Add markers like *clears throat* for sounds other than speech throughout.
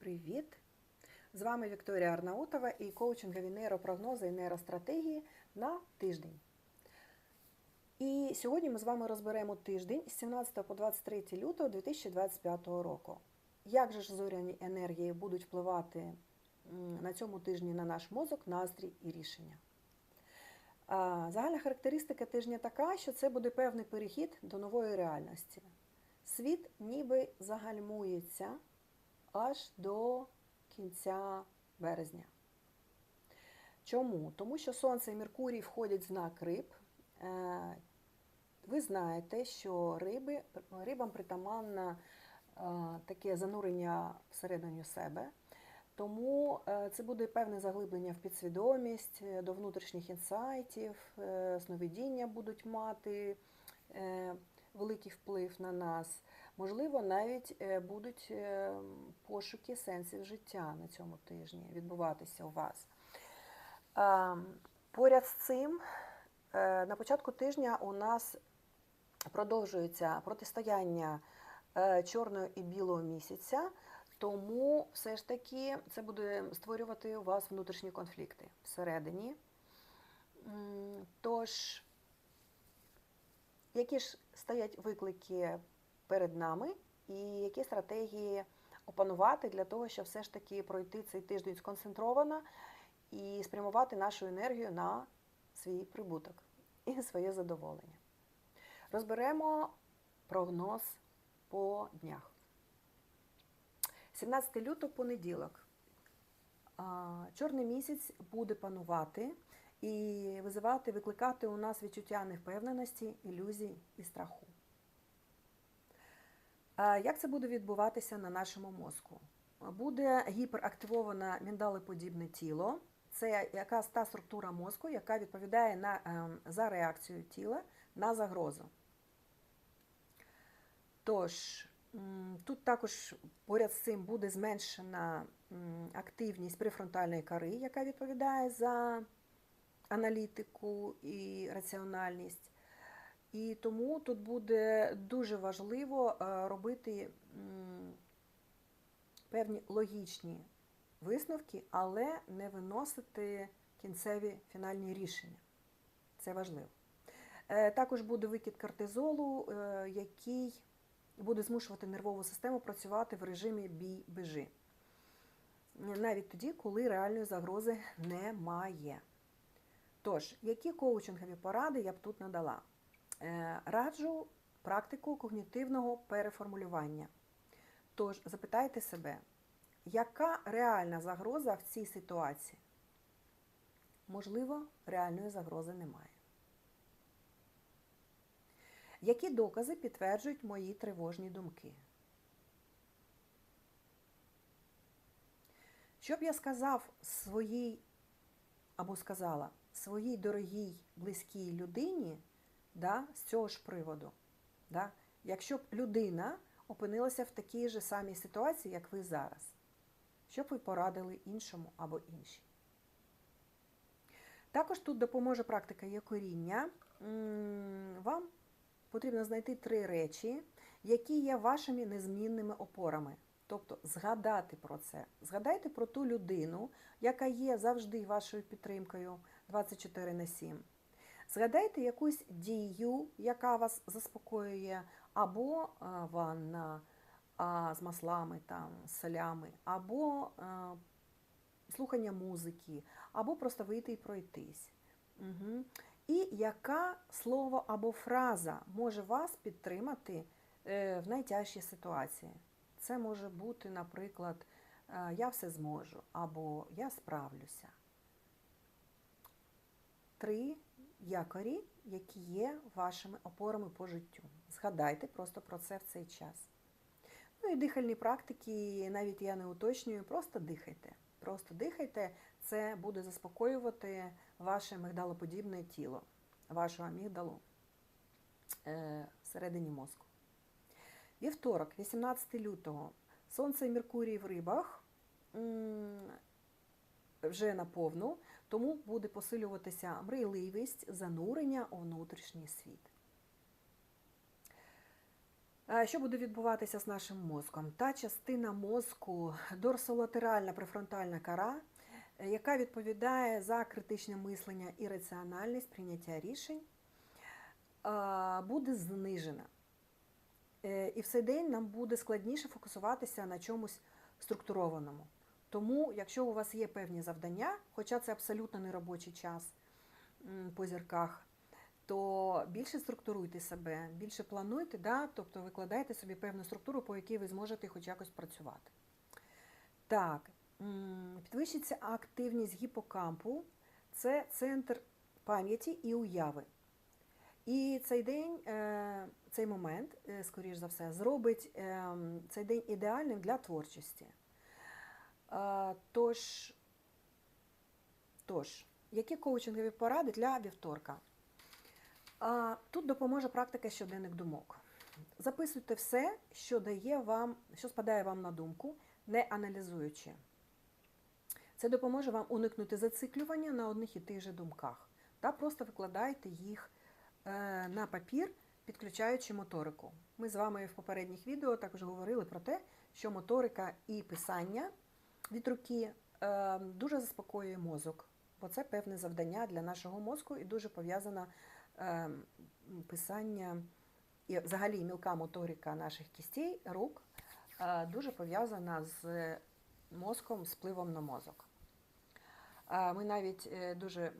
Привіт! З вами Вікторія Арнаутова і коучингові нейропрогнози і нейростратегії на тиждень. І сьогодні ми з вами розберемо тиждень з 17 по 23 лютого 2025 року. Як же ж зоряні енергії будуть впливати на цьому тижні на наш мозок, настрій і рішення? Загальна характеристика тижня така, що це буде певний перехід до нової реальності. Світ ніби загальмується аж до кінця березня. Чому? Тому що Сонце і Меркурій входять в знак риб. Е, Ви знаєте, що риби, рибам притаманне е, таке занурення всередині себе. Тому е, це буде певне заглиблення в підсвідомість, до внутрішніх інсайтів, сновидіння будуть мати великий вплив на нас. Можливо, навіть е, будуть е, пошуки сенсів життя на цьому тижні відбуватися у вас. Поряд з цим, е, на початку тижня у нас продовжується протистояння чорного і білого місяця, тому все ж таки це буде створювати у вас внутрішні конфлікти всередині. Тож, які ж стоять виклики перед нами, і які стратегії опанувати для того, щоб все ж таки пройти цей тиждень сконцентровано і спрямувати нашу енергію на свій прибуток і своє задоволення. Розберемо прогноз по днях. 17 лютого понеділок. Чорний місяць буде панувати і визивати, викликати у нас відчуття невпевненості, ілюзій і страху. А Як це буде відбуватися на нашому мозку? Буде гіперактивоване міндалеподібне тіло. Це якась та структура мозку, яка відповідає на, ем, за реакцію тіла на загрозу. Тож, тут також поряд з цим буде зменшена активність префронтальної кори, яка відповідає за аналітику і раціональність. І тому тут буде дуже важливо е, робити певні логічні висновки, але не виносити кінцеві фінальні рішення. Це важливо. Е, Також буде викид кортизолу, е, який буде змушувати нервову систему працювати в режимі бій-бежи. Навіть тоді, коли реальної загрози немає. Тож, які коучингові поради я б тут надала? Е, Раджу практику когнітивного переформулювання. Тож, запитайте себе, яка реальна загроза в цій ситуації? Можливо, реальної загрози немає. Які докази підтверджують мої тривожні думки? Що б я сказав своїй або сказала своїй дорогій близькій людині да, з цього ж приводу? Да? Якщо б людина опинилася в такій же самій ситуації, як ви зараз, що б ви порадили іншому або іншій? Також тут допоможе практика є коріння. Вам потрібно знайти три речі, які є вашими незмінними опорами. Тобто згадати про це. Згадайте про ту людину, яка є завжди вашою підтримкою 24 на 7. Згадайте якусь дію, яка вас заспокоює, або е, ванна з маслами, там, з солями, або е, слухання музики, або просто вийти і пройтись. Угу. І яка слово або фраза може вас підтримати е, в найтяжчій ситуації? Це може бути, наприклад, я все зможу або я справлюся. Три якорі, які є вашими опорами по життю. Згадайте просто про це в цей час. Ну і дихальні практики, навіть я не уточнюю, просто дихайте. Просто дихайте, це буде заспокоювати ваше мигдалоподібне тіло, вашу амігдалу е, всередині мозку. Вівторок, 18 лютого, Сонце і Меркурій в рибах вже наповну, тому буде посилюватися мрійливість, занурення у внутрішній світ. Що буде відбуватися з нашим мозком? Та частина мозку, дорсолатеральна префронтальна кора, е, яка відповідає за критичне мислення і раціональність прийняття рішень, буде знижена. Е, І в цей день нам буде складніше фокусуватися на чомусь структурованому. Тому, якщо у вас є певні завдання, хоча це абсолютно не робочий час по зірках, то більше структуруйте себе, більше плануйте, да? тобто викладайте собі певну структуру, по якій ви зможете хоч якось працювати. Так, підвищиться активність гіпокампу, це центр пам'яті і уяви. І цей день, е, цей момент, е, скоріш за все, зробить е, цей день ідеальним для творчості. Тож, тож, які коучингові поради для вівторка? Тут допоможе практика щоденних думок. Записуйте все, що дає вам, що спадає вам на думку, не аналізуючи. Це допоможе вам уникнути зациклювання на одних і тих же думках. Та просто викладайте їх е, на папір, підключаючи моторику. Ми з вами в попередніх відео також говорили про те, що моторика і писання від руки е, дуже заспокоює мозок, бо це певне завдання для нашого мозку і дуже пов'язане е, писання і взагалі мілка моторика наших кістей, рук е, дуже пов'язана з мозком, з впливом на мозок. Ми навіть дуже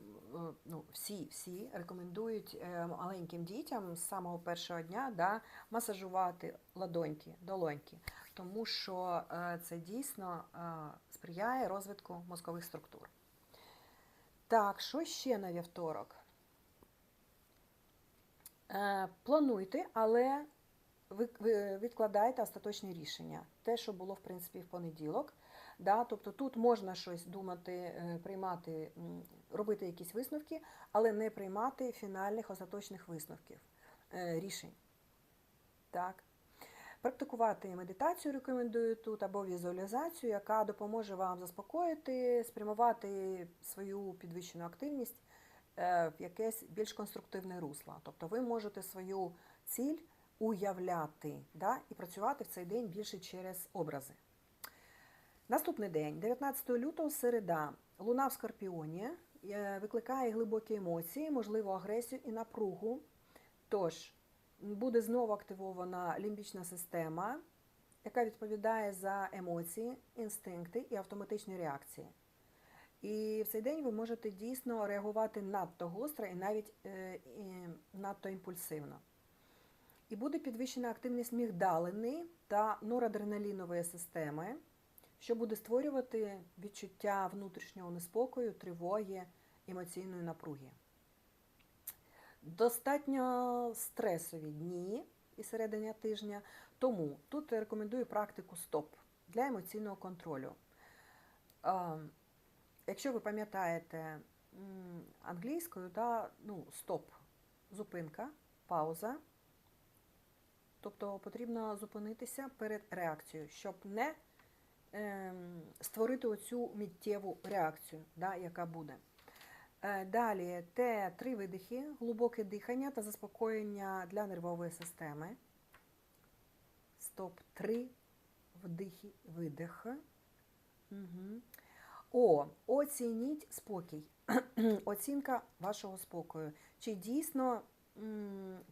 ну, всі, всі рекомендують е, маленьким дітям з самого першого дня да, масажувати ладоньки, долоньки, тому що е, це дійсно е, сприяє розвитку мозкових структур. Так, що ще на вівторок? Е, Плануйте, але ви- відкладайте остаточне рішення. Те, що було, в принципі, в понеділок. Да? Тобто тут можна щось думати, е, приймати, робити якісь висновки, але не приймати фінальних остаточних висновків, е, рішень. Так. Практикувати медитацію рекомендую тут або візуалізацію, яка допоможе вам заспокоїти, спрямувати свою підвищену активність е, в якесь більш конструктивне русло. Тобто ви можете свою ціль уявляти да, і працювати в цей день більше через образи. Наступний день, 19 лютого, середа, луна в Скорпіоні е, викликає глибокі емоції, можливо, агресію і напругу. Тож, буде знову активована лімбічна система, яка відповідає за емоції, інстинкти і автоматичні реакції. І в цей день ви можете дійсно реагувати надто гостро і навіть е, і надто імпульсивно. І буде підвищена активність мігдалини та норадреналінової системи, що буде створювати відчуття внутрішнього неспокою, тривоги, емоційної напруги. Достатньо стресові дні і серединя тижня, тому тут рекомендую практику СТОП для емоційного контролю. Якщо ви пам'ятаєте англійською, да, ну, стоп, зупинка, пауза. Тобто потрібно зупинитися перед реакцією, щоб не створити оцю миттєву реакцію, да, яка буде. Е, Далі те три видихи, глибоке дихання та заспокоєння для нервової системи. Стоп, три вдихи, видих. Угу. О, оцініть спокій. *clears throat* Оцінка вашого спокою. Чи дійсно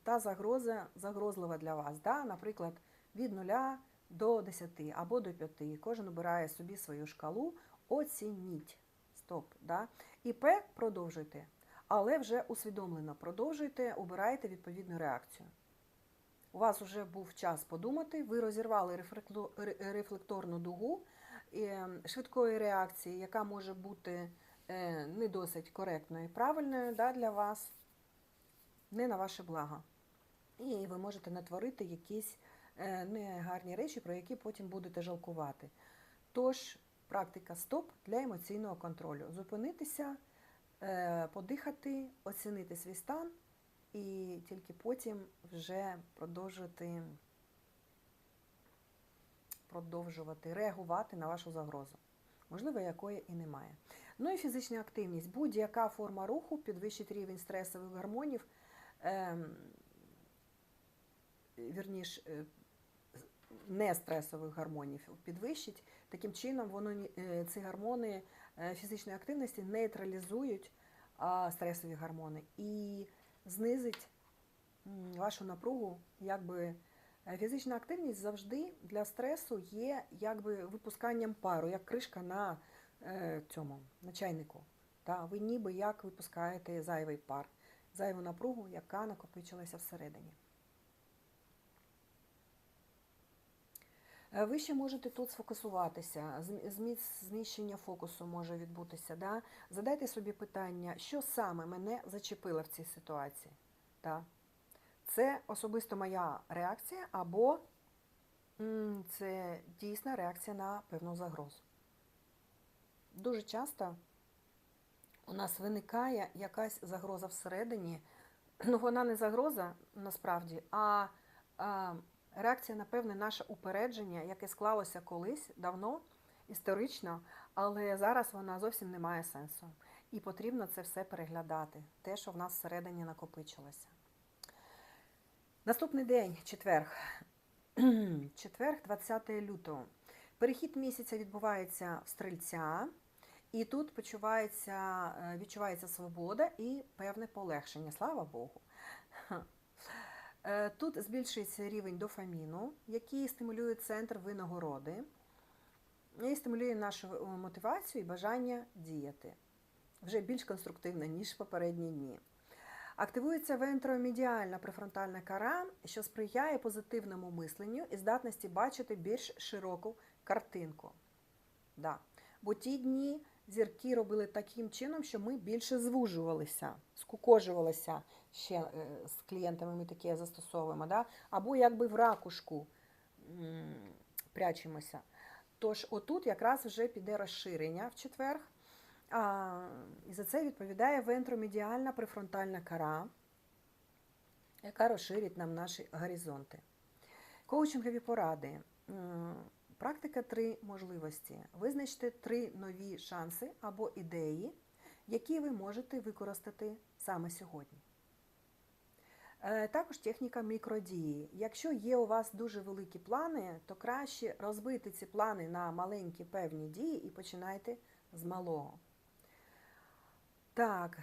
та загроза загрозлива для вас? Да? Наприклад, від 0 до 10 або до 5. Кожен обирає собі свою шкалу. Оцініть. Стоп. Да? І П продовжуйте. Але вже усвідомлено продовжуйте, обирайте відповідну реакцію. У вас вже був час подумати, ви розірвали рефлекторну дугу е, швидкої реакції, яка може бути е, не досить коректною і правильною да, для вас, не на ваше благо. І ви можете натворити якісь е, негарні речі, про які потім будете жалкувати. Тож, практика стоп для емоційного контролю. Зупинитися, е, подихати, оцінити свій стан і тільки потім вже продовжувати, продовжувати реагувати на вашу загрозу, можливо, якої і немає. Ну і фізична активність. Будь-яка форма руху підвищить рівень стресових гормонів, ем, вірніш, е, нестресових гормонів підвищить. Таким чином, воно е, ці гормони е, фізичної активності нейтралізують стресові гормони і знизить вашу напругу. Якби е, фізична активність завжди для стресу є якби випусканням пару, як кришка на цьому на чайнику. Та ви ніби як випускаєте зайвий пар, зайву напругу, яка накопичилася всередині. Ви ще можете тут сфокусуватися, зміщення фокусу може відбутися. Да? Задайте собі питання, що саме мене зачепило в цій ситуації. Да? Це особисто моя реакція, або це дійсна реакція на певну загрозу. Дуже часто у нас виникає якась загроза всередині. *clears throat* Ну, вона не загроза насправді, а, а реакція на певне наше упередження, яке склалося колись давно, історично, але зараз вона зовсім не має сенсу. І потрібно це все переглядати, те, що в нас всередині накопичилося. Наступний день, четверг. *clears throat* Четверг, 20 лютого. Перехід місяця відбувається в стрільця, і тут почувається, е, відчувається свобода і певне полегшення. Слава Богу. Е, Тут збільшується рівень дофаміну, який стимулює центр винагороди і стимулює нашу е, мотивацію і бажання діяти. Вже більш конструктивно, ніж в попередні дні. Активується вентромедіальна префронтальна кора, що сприяє позитивному мисленню і здатності бачити більш широку картинку. Да. Бо ті дні зірки робили таким чином, що ми більше звужувалися, скукожувалися ще е, з клієнтами, ми таке застосовуємо, да? або якби в ракушку прячемося. Тож отут якраз вже піде розширення в четверг. А, і за це відповідає вентромедіальна префронтальна кора, яка розширить нам наші горизонти. Коучингові поради. Практика три можливості. Визначте три нові шанси або ідеї, які ви можете використати саме сьогодні. Е, Також техніка мікродії. Якщо є у вас дуже великі плани, то краще розбити ці плани на маленькі певні дії і починайте з малого. Так.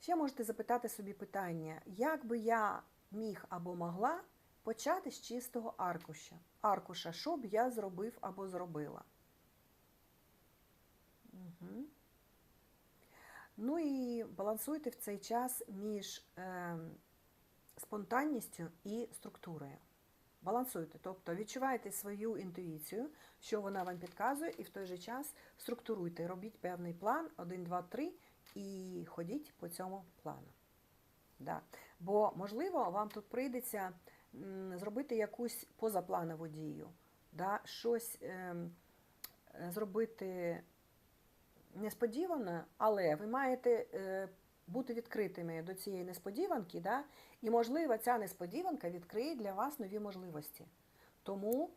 Ще можете запитати собі питання, як би я міг або могла почати з чистого аркуша. Аркуша, що б я зробив або зробила. Угу. Ну і балансуйте в цей час між е, спонтанністю і структурою. Балансуйте, тобто відчувайте свою інтуїцію, що вона вам підказує, і в той же час структуруйте, робіть певний план 1, 2, 3 і ходіть по цьому плану. Да. Бо, можливо, вам тут прийдеться зробити якусь позапланову дію, да, щось ем, е, зробити несподівано, але ви маєте е, бути відкритими до цієї несподіванки, да, і, можливо, ця несподіванка відкриє для вас нові можливості. Тому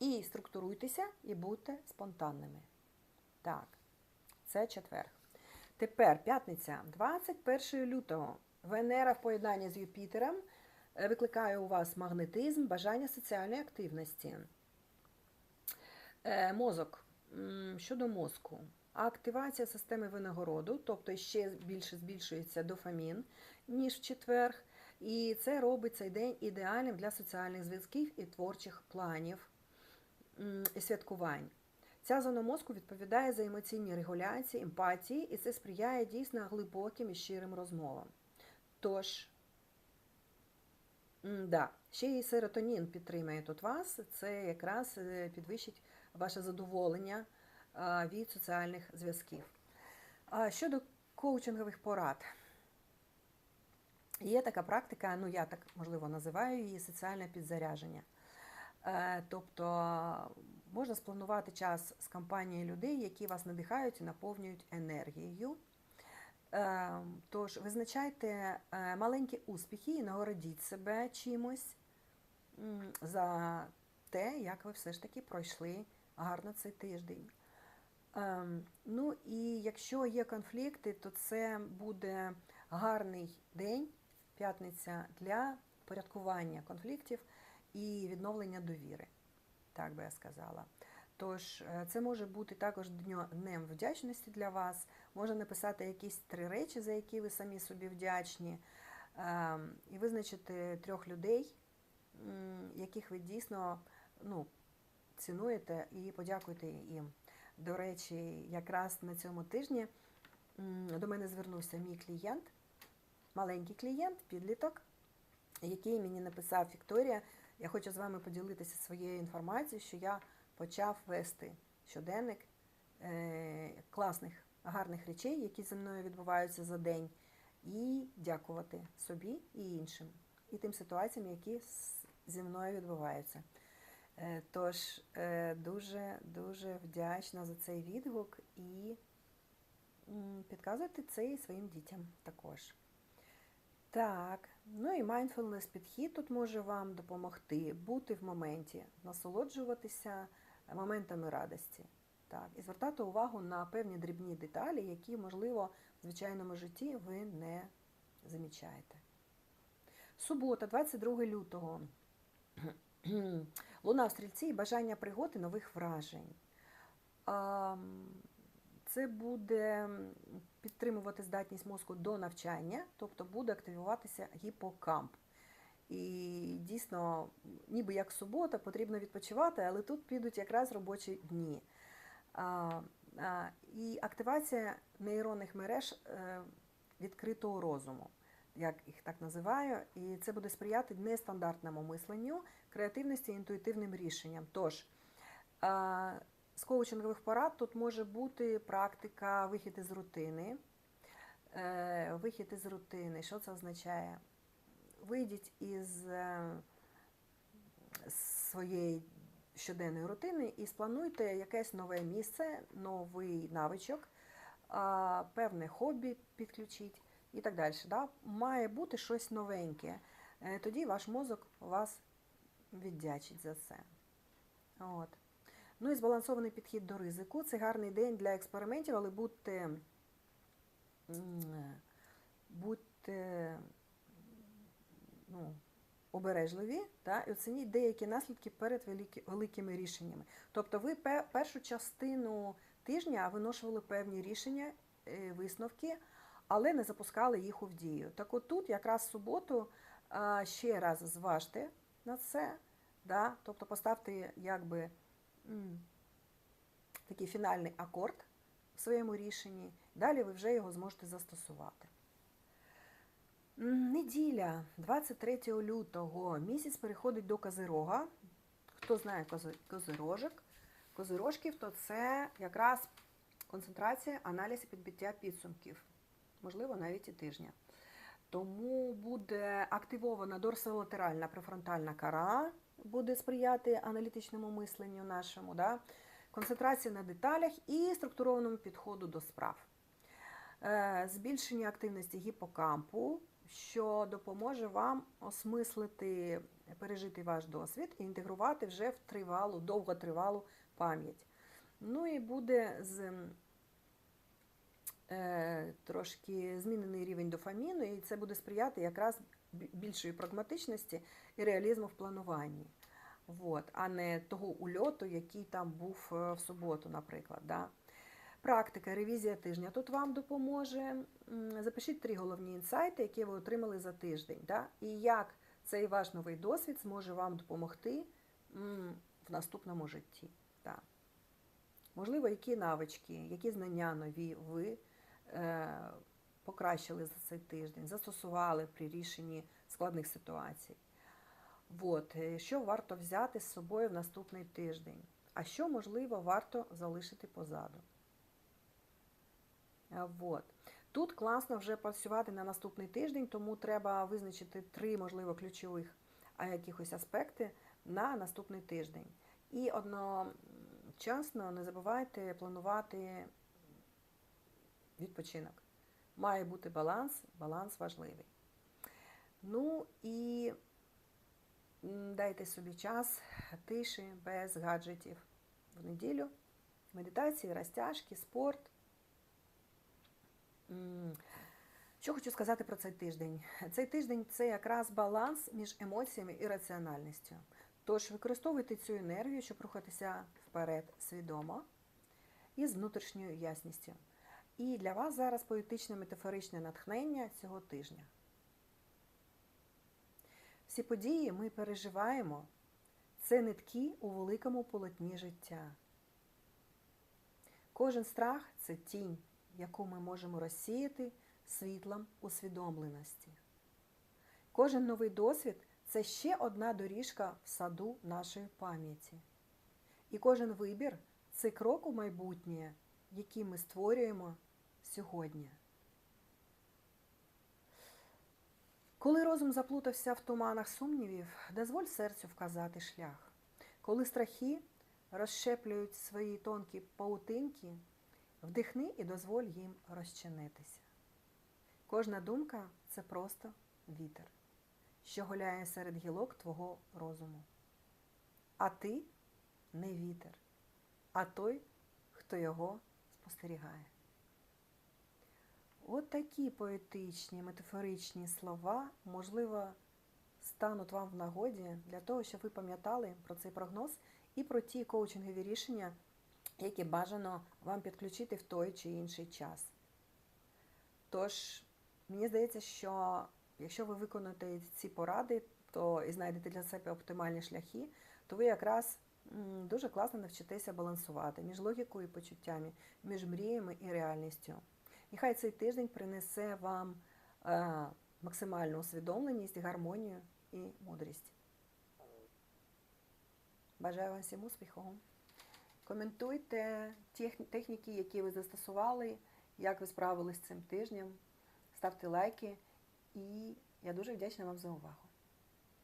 і структуруйтеся, і будьте спонтанними. Так, це четверг. Тепер п'ятниця, 21 лютого. Венера в поєднанні з Юпітером е, викликає у вас магнетизм, бажання соціальної активності. Е, Мозок. Щодо мозку. Активація системи винагороду, тобто ще більше збільшується дофамін, ніж в четверг. І це робить цей день ідеальним для соціальних зв'язків і творчих планів і святкувань. Ця зона мозку відповідає за емоційні регуляції, емпатії, і це сприяє дійсно глибоким і щирим розмовам. Тож, да, ще й серотонін підтримає тут вас, це якраз е, підвищить ваше задоволення від соціальних зв'язків. Щодо коучингових порад. Є така практика, ну я так можливо називаю її соціальне підзарядження. Е, Тобто можна спланувати час з компанією людей, які вас надихають і наповнюють енергією. Е, Тож визначайте е, маленькі успіхи і нагородіть себе чимось за те, як ви все ж таки пройшли гарно цей тиждень. Ем, Ну і якщо є конфлікти, то це буде гарний день, п'ятниця, для впорядкування конфліктів і відновлення довіри, так би я сказала. Тож е, це може бути також днем вдячності для вас. Можна написати якісь три речі, за які ви самі собі вдячні, ем, і визначити трьох людей, яких ви дійсно ну, цінуєте, і подякуйте їм. До речі, якраз на цьому тижні до мене звернувся мій клієнт, маленький клієнт, підліток, який мені написав Вікторія. Я хочу з вами поділитися своєю інформацією, що я почав вести щоденник е, класних, гарних речей, які зі мною відбуваються за день, і дякувати собі і іншим, і тим ситуаціям, які зі мною відбуваються. Е, Тож е, дуже дуже вдячна за цей відгук і м, підказуйте це і своїм дітям також. Так, ну і mindfulness підхід тут може вам допомогти бути в моменті, насолоджуватися моментами радості. Так, і звертати увагу на певні дрібні деталі, які, можливо, в звичайному житті ви не замічаєте. Субота, 22 лютого. Луна в стрільці і бажання пригод нових вражень. Це буде підтримувати здатність мозку до навчання, тобто буде активуватися гіпокамп. І дійсно, ніби як субота, потрібно відпочивати, але тут підуть якраз робочі дні. І активація нейронних мереж е, відкритого розуму, як їх так називаю, і це буде сприяти нестандартному мисленню, креативності інтуїтивним рішенням. Тож, з коучингових порад тут може бути практика вихід із рутини. Е, Вихід із рутини. Що це означає? Вийдіть із е, своєї щоденної рутини і сплануйте якесь нове місце, новий навичок, певне хобі підключіть і так далі. Да? Має бути щось новеньке. Е, Тоді ваш мозок вас віддячить за це. От. Ну і збалансований підхід до ризику. Це гарний день для експериментів, але будьте, будьте ну, обережливі та, і оцініть деякі наслідки перед великі, великими рішеннями. Тобто ви першу частину тижня виношували певні рішення, е, висновки, але не запускали їх у дію. Так от тут якраз в суботу ще раз зважте на це, да? тобто поставте якби такий фінальний акорд в своєму рішенні, далі ви вже його зможете застосувати. Неділя, 23 лютого, місяць переходить до Козирога. Хто знає кози- козирожок, козирожків, то це якраз концентрація, аналіз і підбиття підсумків, можливо, навіть і тижня. Тому буде активована дорсолатеральна префронтальна кора, буде сприяти аналітичному мисленню нашому, да? концентрація на деталях і структурованому підходу до справ. Е, Збільшення активності гіпокампу, що допоможе вам осмислити пережитий ваш досвід і інтегрувати вже в тривалу, довготривалу пам'ять. Ну і буде з трошки змінений рівень дофаміну, і це буде сприяти якраз більшої прагматичності і реалізму в плануванні. Вот, а не того ульоту, який там був е, в суботу, наприклад. Да? Практика, ревізія тижня тут вам допоможе. Запишіть три головні інсайти, які ви отримали за тиждень. Да? І як цей ваш новий досвід зможе вам допомогти в наступному житті. Да. Можливо, які навички, які знання нові ви е, покращили за цей тиждень, застосували при рішенні складних ситуацій. От, е, що варто взяти з собою в наступний тиждень, а що, можливо, варто залишити позаду. Е, Вот. Тут класно вже працювати на наступний тиждень, тому треба визначити три, можливо, ключових якихось аспекти на наступний тиждень. І одночасно не забувайте планувати відпочинок. Має бути баланс, баланс важливий. Ну і дайте собі час тиші, без гаджетів в неділю. Медитації, розтяжки, спорт. Що хочу сказати про цей тиждень? Цей тиждень це якраз баланс між емоціями і раціональністю. Тож використовуйте цю енергію, щоб рухатися вперед свідомо і з внутрішньою ясністю. І для вас зараз поетичне метафоричне натхнення цього тижня. Всі події ми переживаємо. Це нитки у великому полотні життя. Кожен страх це тінь, яку ми можемо розсіяти світлом усвідомленості. Кожен новий досвід це ще одна доріжка в саду нашої пам'яті. І кожен вибір це крок у майбутнє, який ми створюємо сьогодні. Коли розум заплутався в туманах сумнівів, дозволь серцю вказати шлях. Коли страхи розщеплюють свої тонкі паутинки, вдихни і дозволь їм розчинитися. Кожна думка це просто вітер, що гуляє серед гілок твого розуму. А ти не вітер, а той, хто його спостерігає. От такі поетичні, метафоричні слова, можливо, стануть вам в нагоді для того, щоб ви пам'ятали про цей прогноз і про ті коучингові рішення, які бажано вам підключити в той чи інший час. Тож, мені здається, що якщо ви виконаєте ці поради, то і знайдете для себе оптимальні шляхи, то ви якраз дуже класно навчитеся балансувати між логікою і почуттями, між мріями і реальністю. І хай цей тиждень принесе вам е, максимальну усвідомленість, гармонію і мудрість. Бажаю вам всім успіху. Коментуйте техніки, які ви застосували, як ви справились з цим тижнем. Ставте лайки, і я дуже вдячна вам за увагу.